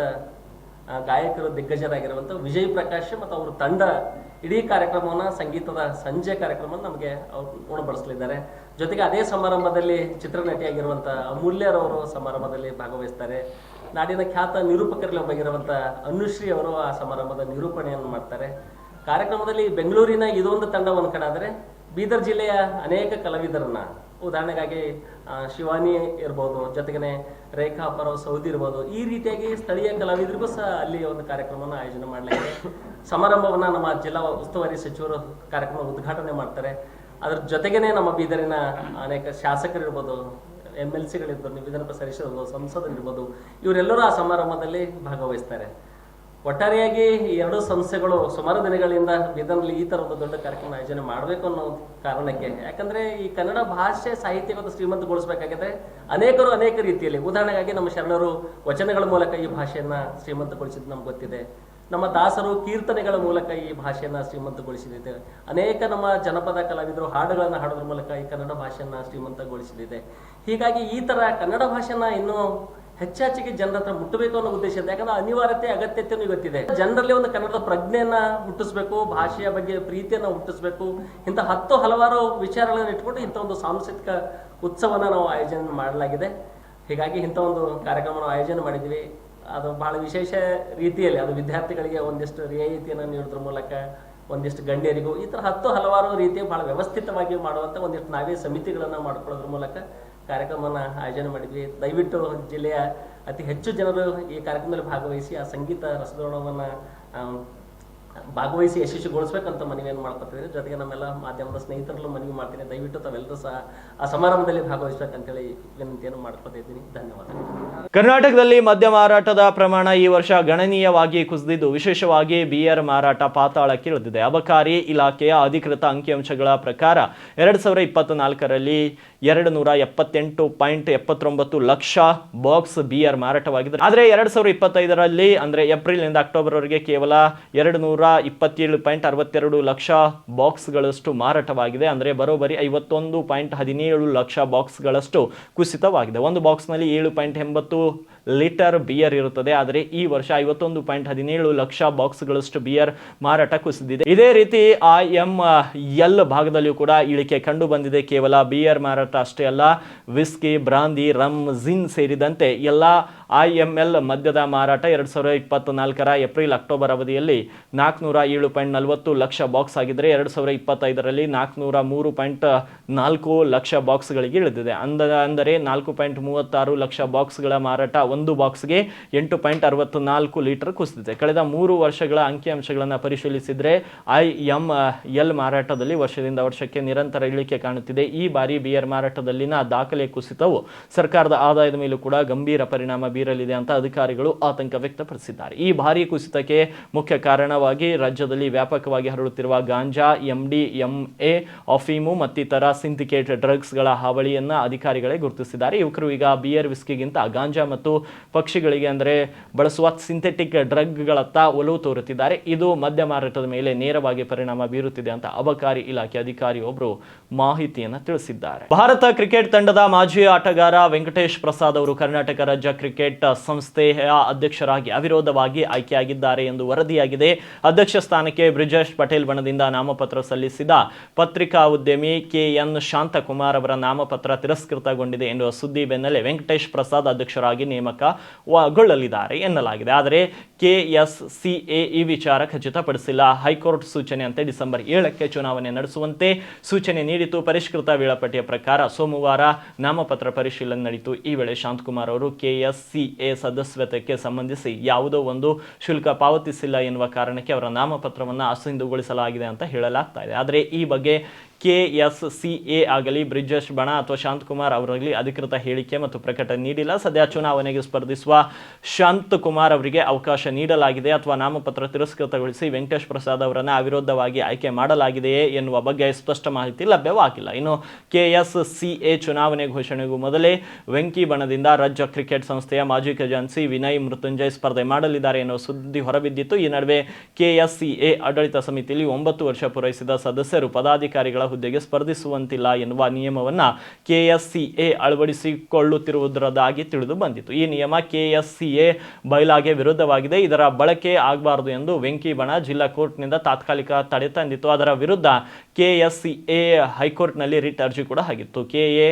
ಗಾಯಕರು ದಿಗ್ಗಜರಾಗಿರುವಂಥ ವಿಜಯ್ ಪ್ರಕಾಶ್ ಮತ್ತು ಅವ್ರ ತಂಡ ಇಡೀ ಕಾರ್ಯಕ್ರಮವನ್ನ, ಸಂಗೀತದ ಸಂಜೆ ಕಾರ್ಯಕ್ರಮವನ್ನು ನಮಗೆ ಅವ್ರು ಉಣಬಡಿಸಲಿದ್ದಾರೆ ಜೊತೆಗೆ ಅದೇ ಸಮಾರಂಭದಲ್ಲಿ ಚಿತ್ರನಟಿಯಾಗಿರುವಂಥ ಅಮೂಲ್ಯರವರು ಸಮಾರಂಭದಲ್ಲಿ ಭಾಗವಹಿಸ್ತಾರೆ. ನಾಡಿನ ಖ್ಯಾತ ನಿರೂಪಕರಲ್ಲಿ ಒಬ್ಬಗಿರುವಂಥ ಅನುಶ್ರೀ ಅವರು ಆ ಸಮಾರಂಭದ ನಿರೂಪಣೆಯನ್ನು ಮಾಡ್ತಾರೆ. ಕಾರ್ಯಕ್ರಮದಲ್ಲಿ ಬೆಂಗಳೂರಿನ ಇದೊಂದು ತಂಡ ಒಂದು ಕಡೆ ಆದರೆ ಬೀದರ್ ಜಿಲ್ಲೆಯ ಅನೇಕ ಕಲಾವಿದರನ್ನ, ಉದಾಹರಣೆಗಾಗಿ ಶಿವಾನಿ ಇರ್ಬೋದು ಜೊತೆಗೆ ರೇಖಾ ಪರವ್ ಸೌದಿ ಇರ್ಬೋದು, ಈ ರೀತಿಯಾಗಿ ಸ್ಥಳೀಯ ಕಲಾವಿದರಿಗೂ ಸಹ ಅಲ್ಲಿ ಒಂದು ಕಾರ್ಯಕ್ರಮವನ್ನು ಆಯೋಜನೆ ಮಾಡಲಾಗಿದೆ. ಸಮಾರಂಭವನ್ನು ನಮ್ಮ ಜಿಲ್ಲಾ ಉಸ್ತುವಾರಿ ಸಚಿವರು ಕಾರ್ಯಕ್ರಮ ಉದ್ಘಾಟನೆ ಮಾಡ್ತಾರೆ. ಅದ್ರ ಜೊತೆಗೇನೆ ನಮ್ಮ ಬೀದರಿನ ಅನೇಕ ಶಾಸಕರಿರ್ಬೋದು ಎಂ ಎಲ್ ಸಿಗಳಿರ್ಬೋದು ವಿಧಾನ ಪರಿಷತ್ ಸಂಸದರಿರ್ಬೋದು, ಇವರೆಲ್ಲರೂ ಆ ಸಮಾರಂಭದಲ್ಲಿ ಭಾಗವಹಿಸ್ತಾರೆ. ಒಟ್ಟಾರೆಯಾಗಿ ಈ ಎರಡು ಸಂಸ್ಥೆಗಳು ಸುಮಾರು ದಿನಗಳಿಂದ ಬೀದರ್ನಲ್ಲಿ ಈ ತರ ಒಂದು ದೊಡ್ಡ ಕಾರ್ಯಕ್ರಮ ಆಯೋಜನೆ ಮಾಡಬೇಕು ಅನ್ನೋ ಕಾರಣಕ್ಕೆ. ಯಾಕಂದ್ರೆ ಈ ಕನ್ನಡ ಭಾಷೆ ಸಾಹಿತ್ಯವನ್ನು ಶ್ರೀಮಂತಗೊಳಿಸಬೇಕಾಗಿದೆ ಅನೇಕರು ಅನೇಕ ರೀತಿಯಲ್ಲಿ. ಉದಾಹರಣೆಗಾಗಿ ನಮ್ಮ ಶರಣರು ವಚನಗಳ ಮೂಲಕ ಈ ಭಾಷೆಯನ್ನ ಶ್ರೀಮಂತಗೊಳಿಸಿದ್ದು ನಮ್ಗೆ ಗೊತ್ತಿದೆ. ನಮ್ಮ ದಾಸರು ಕೀರ್ತನೆಗಳ ಮೂಲಕ ಈ ಭಾಷೆಯನ್ನ ಶ್ರೀಮಂತಗೊಳಿಸಿದೆ ಅನೇಕ ನಮ್ಮ ಜನಪದ ಕಲಾವಿದರು ಹಾಡುಗಳನ್ನ ಹಾಡೋದ್ರ ಮೂಲಕ ಈ ಕನ್ನಡ ಭಾಷೆಯನ್ನ ಶ್ರೀಮಂತಗೊಳಿಸಿದೆ ಹೀಗಾಗಿ ಈ ತರ ಕನ್ನಡ ಭಾಷೆನ ಇನ್ನೂ ಹೆಚ್ಚೆಚ್ಚಿಗೆ ಜನರ ಹತ್ರ ಮುಟ್ಟಬೇಕು ಅನ್ನೋ ಉದ್ದೇಶ ಇದೆ ಯಾಕಂದ್ರೆ ಅನಿವಾರ್ಯತೆ ಅಗತ್ಯತೆಯೂ ಇವತ್ತಿದೆ. ಜನರಲ್ಲಿ ಒಂದು ಕನ್ನಡದ ಪ್ರಜ್ಞೆಯನ್ನ ಹುಟ್ಟಿಸಬೇಕು, ಭಾಷೆಯ ಬಗ್ಗೆ ಪ್ರೀತಿಯನ್ನ ಹುಟ್ಟಿಸ್ಬೇಕು, ಇಂಥ ಹತ್ತು ಹಲವಾರು ವಿಚಾರಗಳನ್ನ ಇಟ್ಕೊಂಡು ಇಂಥ ಒಂದು ಸಾಂಸ್ಕೃತಿಕ ಉತ್ಸವನ ನಾವು ಆಯೋಜನೆ ಮಾಡಲಾಗಿದೆ. ಹೀಗಾಗಿ ಇಂಥ ಒಂದು ಕಾರ್ಯಕ್ರಮ ನಾವು ಆಯೋಜನೆ ಮಾಡಿದ್ವಿ ಅದು ಬಹಳ ವಿಶೇಷ ರೀತಿಯಲ್ಲಿ, ಅದು ವಿದ್ಯಾರ್ಥಿಗಳಿಗೆ ಒಂದಿಷ್ಟು ರಿಯಾಯಿತಿಯನ್ನು ನೀಡೋದ್ರ ಮೂಲಕ ಒಂದಿಷ್ಟು ಗಣ್ಯರಿಗೂ, ಈ ಥರ ಹತ್ತು ಹಲವಾರು ರೀತಿಯ ಬಹಳ ವ್ಯವಸ್ಥಿತವಾಗಿ ಮಾಡುವಂಥ ಒಂದಿಷ್ಟು ನಾವೇ ಸಮಿತಿಗಳನ್ನು ಮಾಡ್ಕೊಳ್ಳೋದ್ರ ಮೂಲಕ ಕಾರ್ಯಕ್ರಮನ ಆಯೋಜನೆ ಮಾಡಿದ್ವಿ. ದಯವಿಟ್ಟು ಜಿಲ್ಲೆಯ ಅತಿ ಹೆಚ್ಚು ಜನರು ಈ ಕಾರ್ಯಕ್ರಮದಲ್ಲಿ ಭಾಗವಹಿಸಿ, ಆ ಸಂಗೀತ ರಸದೋಣವನ್ನು ಭಾಗವಹಿಸಿ ಯಶಸ್ವಿಗೊಳಿಸ್ಬೇಕಂತ ಮನವಿಯನ್ನು ಮಾಡ್ಕೊತಿದ್ದೀನಿ ಜೊತೆಗೆ ನಮ್ಮೆಲ್ಲ ಮಾಧ್ಯಮದ ಸ್ನೇಹಿತರಲ್ಲೂ ಮನವಿ ಮಾಡ್ತೀನಿ. ದಯವಿಟ್ಟು ತಾವೆಲ್ಲರೂ ಸಹ ಆ ಸಮಾರಂಭದಲ್ಲಿ ಭಾಗವಹಿಸ್ಬೇಕಂತೇಳಿ ವಿನಂತಿಯನ್ನು ಮಾಡ್ಕೊತಿದ್ದೀನಿ ಧನ್ಯವಾದ ಕರ್ನಾಟಕದಲ್ಲಿ ಮದ್ಯ ಮಾರಾಟದ ಪ್ರಮಾಣ ಈ ವರ್ಷ ಗಣನೀಯವಾಗಿ ಕುಸಿದಿದ್ದು, ವಿಶೇಷವಾಗಿ ಬಿಯರ್ ಮಾರಾಟ ಪಾತಾಳಕ್ಕೆ ಇಳಿದಿದೆ. ಅಬಕಾರಿ ಇಲಾಖೆಯ ಅಧಿಕೃತ ಅಂಕಿಅಂಶಗಳ ಪ್ರಕಾರ, ಎರಡ್ ಸಾವಿರದ ಇಪ್ಪತ್ನಾಲ್ಕರಲ್ಲಿ ಎರಡು ನೂರ ಎಪ್ಪತ್ತೆಂಟು ಪಾಯಿಂಟ್ ಎಪ್ಪತ್ತೊಂಬತ್ತು ಲಕ್ಷ ಬಾಕ್ಸ್ ಬಿಯರ್ ಮಾರಾಟವಾಗಿದೆ ಆದರೆ ಎರಡು ಸಾವಿರದ ಇಪ್ಪತ್ತೈದರಲ್ಲಿ, ಅಂದರೆ ಏಪ್ರಿಲ್ನಿಂದ ಅಕ್ಟೋಬರ್ವರೆಗೆ ಕೇವಲ ಎರಡು ನೂರ ಇಪ್ಪತ್ತೇಳು ಪಾಯಿಂಟ್ ಅರವತ್ತೆರಡು ಲಕ್ಷ ಬಾಕ್ಸ್ಗಳಷ್ಟು ಮಾರಾಟವಾಗಿದೆ. ಅಂದರೆ ಬರೋಬ್ಬರಿ ಐವತ್ತೊಂದು ಪಾಯಿಂಟ್ ಹದಿನೇಳು ಲಕ್ಷ ಬಾಕ್ಸ್ಗಳಷ್ಟು ಕುಸಿತವಾಗಿದೆ. ಒಂದು ಬಾಕ್ಸ್ನಲ್ಲಿ ಏಳು ಪಾಯಿಂಟ್ ಎಂಬತ್ತು ಲೀಟರ್ ಬಿಯರ್ ಇರುತ್ತದೆ. ಆದರೆ ಈ ವರ್ಷ ಐವತ್ತೊಂದು ಪಾಯಿಂಟ್ ಹದಿನೇಳು ಲಕ್ಷ ಬಾಕ್ಸ್ಗಳಷ್ಟು ಬಿಯರ್ ಮಾರಾಟ ಕುಸಿದಿದೆ. ಇದೇ ರೀತಿ ಆ ಎಂ ಎಲ್ ಭಾಗದಲ್ಲಿಯೂ ಕೂಡ ಇಳಿಕೆ ಕಂಡು ಬಂದಿದೆ ಕೇವಲ ಬಿಯರ್ ಮಾರಾಟ ಅಷ್ಟೇ ಅಲ್ಲ, ವಿಸ್ಕಿ, ಬ್ರಾಂದಿ, ರಮ್, ಜಿನ್ ಸೇರಿದಂತೆ ಎಲ್ಲ ಐ ಮದ್ಯದ ಮಾರಾಟ ಎರಡು ಸಾವಿರದ ಇಪ್ಪತ್ನಾಲ್ಕರ ಏಪ್ರಿಲ್ ಅಕ್ಟೋಬರ್ ಅವಧಿಯಲ್ಲಿ ನಾಲ್ಕುನೂರ ಏಳು ಪಾಯಿಂಟ್ ನಲವತ್ತು ಲಕ್ಷ ಬಾಕ್ಸ್ ಆಗಿದ್ರೆ ಎರಡು ಸಾವಿರದ ಇಪ್ಪತ್ತೈದರಲ್ಲಿ ನಾಲ್ಕುನೂರ ಮೂರು ಪಾಯಿಂಟ್ ನಾಲ್ಕು ಲಕ್ಷ ಬಾಕ್ಸ್ಗಳಿಗೆ ಇಳಿದಿದೆ. ಅಂದ, ಅಂದರೆ ನಾಲ್ಕು ಪಾಯಿಂಟ್ ಮೂವತ್ತಾರು ಲಕ್ಷ ಬಾಕ್ಸ್ಗಳ ಮಾರಾಟ ಒಂದು ಬಾಕ್ಸ್ಗೆ ಎಂಟು ಪಾಯಿಂಟ್ ಅರವತ್ತು ನಾಲ್ಕು ಲೀಟರ್ ಕುಸಿದಿದೆ. ಕಳೆದ ಮೂರು ವರ್ಷಗಳ ಅಂಕಿಅಂಶಗಳನ್ನು ಪರಿಶೀಲಿಸಿದ್ರೆ ಐ ಎಂ ಎಲ್ ಮಾರಾಟದಲ್ಲಿ ವರ್ಷದಿಂದ ವರ್ಷಕ್ಕೆ ನಿರಂತರ ಇಳಿಕೆ ಕಾಣುತ್ತಿದೆ. ಈ ಬಾರಿ ಬಿಯರ್ ಮಾರಾಟದಲ್ಲಿನ ದಾಖಲೆ ಕುಸಿತವು ಸರ್ಕಾರದ ಆದಾಯದ ಮೇಲೂ ಕೂಡ ಗಂಭೀರ ಪರಿಣಾಮ ಬೀರಲಿದೆ ಅಂತ ಅಧಿಕಾರಿಗಳು ಆತಂಕ ವ್ಯಕ್ತಪಡಿಸಿದ್ದಾರೆ. ಈ ಭಾರಿ ಕುಸಿತಕ್ಕೆ ಮುಖ್ಯ ಕಾರಣವಾಗಿ ರಾಜ್ಯದಲ್ಲಿ ವ್ಯಾಪಕವಾಗಿ ಹರಡುತ್ತಿರುವ ಗಾಂಜಾ ಎಂಡಿ ಎ ಅಫೀಮು ಮತ್ತಿತರ ಸಿಂಡಿಕೇಟ್ ಡ್ರಗ್ಸ್ಗಳ ಹಾವಳಿಯನ್ನ ಅಧಿಕಾರಿಗಳೇ ಗುರುತಿಸಿದ್ದಾರೆ. ಯುವಕರು ಈಗ ಬಿಯರ್ ವಿಸ್ಕಿಗಿಂತ ಗಾಂಜಾ ಮತ್ತು ಪಕ್ಷಿಗಳಿಗೆ ಅಂದರೆ ಬಳಸುವ ಸಿಂಥೆಟಿಕ್ ಡ್ರಗ್ಗಳತ್ತ ಒಲವು ತೋರುತ್ತಿದ್ದಾರೆ. ಇದು ಮದ್ಯ ಮಾರಾಟದ ಮೇಲೆ ನೇರವಾಗಿ ಪರಿಣಾಮ ಬೀರುತ್ತಿದೆ ಅಂತ ಅಬಕಾರಿ ಇಲಾಖೆ ಅಧಿಕಾರಿ ಒಬ್ಬರು ಮಾಹಿತಿಯನ್ನು ತಿಳಿಸಿದ್ದಾರೆ. ಭಾರತ ಕ್ರಿಕೆಟ್ ತಂಡದ ಮಾಜಿ ಆಟಗಾರ ವೆಂಕಟೇಶ್ ಪ್ರಸಾದ್ ಅವರು ಕರ್ನಾಟಕ ರಾಜ್ಯ ಕ್ರಿಕೆಟ್ ಕ್ರಿಕೆಟ್ ಸಂಸ್ಥೆಯ ಅಧ್ಯಕ್ಷರಾಗಿ ಅವಿರೋಧವಾಗಿ ಆಯ್ಕೆಯಾಗಿದ್ದಾರೆ ಎಂದು ವರದಿಯಾಗಿದೆ. ಅಧ್ಯಕ್ಷ ಸ್ಥಾನಕ್ಕೆ ಬ್ರಿಜೇಶ್ ಪಟೇಲ್ ಬಣದಿಂದ ನಾಮಪತ್ರ ಸಲ್ಲಿಸಿದ ಪತ್ರಿಕಾ ಉದ್ಯಮಿ ಕೆ ಎನ್ ಶಾಂತಕುಮಾರ್ ಅವರ ನಾಮಪತ್ರ ತಿರಸ್ಕೃತಗೊಂಡಿದೆ ಎನ್ನುವ ಸುದ್ದಿ ಬೆನ್ನಲ್ಲೇ ವೆಂಕಟೇಶ್ ಪ್ರಸಾದ್ ಅಧ್ಯಕ್ಷರಾಗಿ ನೇಮಕಗೊಳ್ಳಲಿದ್ದಾರೆ ಎನ್ನಲಾಗಿದೆ. ಆದರೆ ಕೆಎಸ್ಸಿಎ ಈ ವಿಚಾರ ಖಚಿತಪಡಿಸಿಲ್ಲ. ಹೈಕೋರ್ಟ್ ಸೂಚನೆಯಂತೆ ಡಿಸೆಂಬರ್ ಏಳಕ್ಕೆ ಚುನಾವಣೆ ನಡೆಸುವಂತೆ ಸೂಚನೆ ನೀಡಿತು ಪರಿಷ್ಕೃತ ವೇಳಾಪಟ್ಟಿಯ ಪ್ರಕಾರ ಸೋಮವಾರ ನಾಮಪತ್ರ ಪರಿಶೀಲನೆ ನಡೆಯಿತು ಈ ವೇಳೆ ಶಾಂತಕುಮಾರ್ ಅವರು ಕೆಎಸ್ಸಿಎ ಸದಸ್ಯತ್ವಕ್ಕೆ ಸಂಬಂಧಿಸಿ ಯಾವುದೋ ಒಂದು ಶುಲ್ಕ ಪಾವತಿಸಿಲ್ಲ ಎನ್ನುವ ಕಾರಣಕ್ಕೆ ಅವರ ನಾಮಪತ್ರವನ್ನು ಅಸಿಂಧುಗೊಳಿಸಲಾಗಿದೆ ಅಂತ ಹೇಳಲಾಗ್ತಾ ಇದೆ. ಆದರೆ ಈ ಬಗ್ಗೆ ಕೆಎಸ್ಸಿಎ ಆಗಲಿ, ಬ್ರಿಜೇಶ್ ಬಣ ಅಥವಾ ಶಾಂತಕುಮಾರ್ ಅವರಾಗಲಿ ಅಧಿಕೃತ ಹೇಳಿಕೆ ಮತ್ತು ಪ್ರಕಟಣೆ ನೀಡಿಲ್ಲ. ಸದ್ಯ ಚುನಾವಣೆಗೆ ಸ್ಪರ್ಧಿಸುವ ಶಾಂತಕುಮಾರ್ ಅವರಿಗೆ ಅವಕಾಶ ನೀಡಲಾಗಿದೆ ಅಥವಾ ನಾಮಪತ್ರ ತಿರಸ್ಕೃತಗೊಳಿಸಿ ವೆಂಕಟೇಶ್ ಪ್ರಸಾದ್ ಅವರನ್ನು ಅವಿರೋಧವಾಗಿ ಆಯ್ಕೆ ಮಾಡಲಾಗಿದೆಯೇ ಎನ್ನುವ ಬಗ್ಗೆ ಸ್ಪಷ್ಟ ಮಾಹಿತಿ ಲಭ್ಯವಾಗಿಲ್ಲ. ಇನ್ನು ಕೆಎಸ್ಸಿಎ ಚುನಾವಣೆ ಘೋಷಣೆಗೂ ಮೊದಲೇ ವೆಂಕಿ ಬಣದಿಂದ ರಾಜ್ಯ ಕ್ರಿಕೆಟ್ ಸಂಸ್ಥೆಯ ಮಾಜಿ ಖಜಾನ್ಸಿ ವಿನಯ್ ಮೃತ್ಯುಂಜಯ್ ಸ್ಪರ್ಧೆ ಮಾಡಲಿದ್ದಾರೆ ಎನ್ನುವ ಸುದ್ದಿ ಹೊರಬಿದ್ದಿತ್ತು. ಈ ನಡುವೆ ಕೆಎಸ್ಸಿಎ ಆಡಳಿತ ಸಮಿತಿಯಲ್ಲಿ ಒಂಬತ್ತು ವರ್ಷ ಪೂರೈಸಿದ ಸದಸ್ಯರು ಪದಾಧಿಕಾರಿಗಳ ಹುದ್ದೆಗೆ ಸ್ಪರ್ಧಿಸುವಂತಿಲ್ಲ ಎನ್ನುವ ನಿಯಮವನ್ನ ಎ ಅಳವಡಿಸಿಕೊಳ್ಳುತ್ತಿರುವುದರದಾಗಿ ತಿಳಿದು ಬಂದಿತ್ತು ಈ ನಿಯಮ ಕೆ ಎಸ್ ಸಿ ಎ ಬಯಲಾಗೆ ವಿರುದ್ಧವಾಗಿದೆ. ಇದರ ಬಳಕೆ ಆಗಬಾರದು ಎಂದು ವೆಂಕಿ ಬಣ ಜಿಲ್ಲಾ ಕೋರ್ಟ್ನಿಂದ ತಾತ್ಕಾಲಿಕ ತಡೆ ತಂದಿತ್ತು. ಅದರ ವಿರುದ್ಧ ಕೆಎಸ್ಸಿಎ ಹೈಕೋರ್ಟ್ನಲ್ಲಿ ರಿಟ್ ಅರ್ಜಿ ಕೂಡ ಆಗಿತ್ತು. ಕೆಎ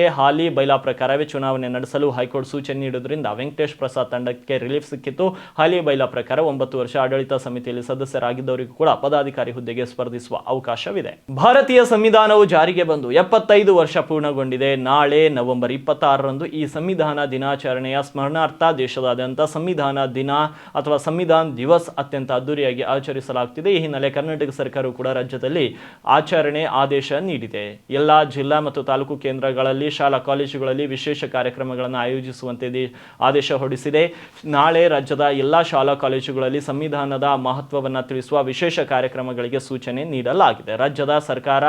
ಎ ಹಾಲಿ ಬೈಲಾ ಪ್ರಕಾರವೇ ಚುನಾವಣೆ ನಡೆಸಲು ಹೈಕೋರ್ಟ್ ಸೂಚನೆ ನೀಡುವುದರಿಂದ ವೆಂಕಟೇಶ್ ಪ್ರಸಾದ್ ತಂಡಕ್ಕೆ ರಿಲೀಫ್ ಸಿಕ್ಕಿತ್ತು. ಹಾಲಿ ಬೈಲಾ ಪ್ರಕಾರ ಒಂಬತ್ತು ವರ್ಷ ಆಡಳಿತ ಸಮಿತಿಯಲ್ಲಿ ಸದಸ್ಯರಾಗಿದ್ದವರಿಗೂ ಕೂಡ ಪದಾಧಿಕಾರಿ ಹುದ್ದೆಗೆ ಸ್ಪರ್ಧಿಸುವ ಅವಕಾಶವಿದೆ. ಭಾರತೀಯ ಸಂವಿಧಾನವು ಜಾರಿಗೆ ಬಂದು ಎಪ್ಪತ್ತೈದು ವರ್ಷ ಪೂರ್ಣಗೊಂಡಿದೆ. ನಾಳೆ ನವೆಂಬರ್ ಇಪ್ಪತ್ತಾರರಂದು ಈ ಸಂವಿಧಾನ ದಿನಾಚರಣೆಯ ಸ್ಮರಣಾರ್ಥ ದೇಶದಾದ್ಯಂತ ಸಂವಿಧಾನ ದಿನ ಅಥವಾ ಸಂವಿಧಾನ ದಿವಸ್ ಅತ್ಯಂತ ಅದ್ದೂರಿಯಾಗಿ ಆಚರಿಸಲಾಗುತ್ತಿದೆ. ಈ ಹಿನ್ನೆಲೆ ಕರ್ನಾಟಕ ಸರ್ಕಾರವು ಕೂಡ ರಾಜ್ಯದಲ್ಲಿ ಆಚರಣೆ ಆದೇಶ ನೀಡಿದೆ. ಎಲ್ಲ ಜಿಲ್ಲಾ ಮತ್ತು ತಾಲೂಕು ಕೇಂದ್ರಗಳಲ್ಲಿ, ಶಾಲಾ ಕಾಲೇಜುಗಳಲ್ಲಿ ವಿಶೇಷ ಕಾರ್ಯಕ್ರಮಗಳನ್ನು ಆಯೋಜಿಸುವಂತೆ ಆದೇಶ ಹೊರಡಿಸಿದೆ. ನಾಳೆ ರಾಜ್ಯದ ಎಲ್ಲ ಶಾಲಾ ಕಾಲೇಜುಗಳಲ್ಲಿ ಸಂವಿಧಾನದ ಮಹತ್ವವನ್ನು ತಿಳಿಸುವ ವಿಶೇಷ ಕಾರ್ಯಕ್ರಮಗಳಿಗೆ ಸೂಚನೆ ನೀಡಲಾಗಿದೆ. ರಾಜ್ಯದ ಸರ್ಕಾರ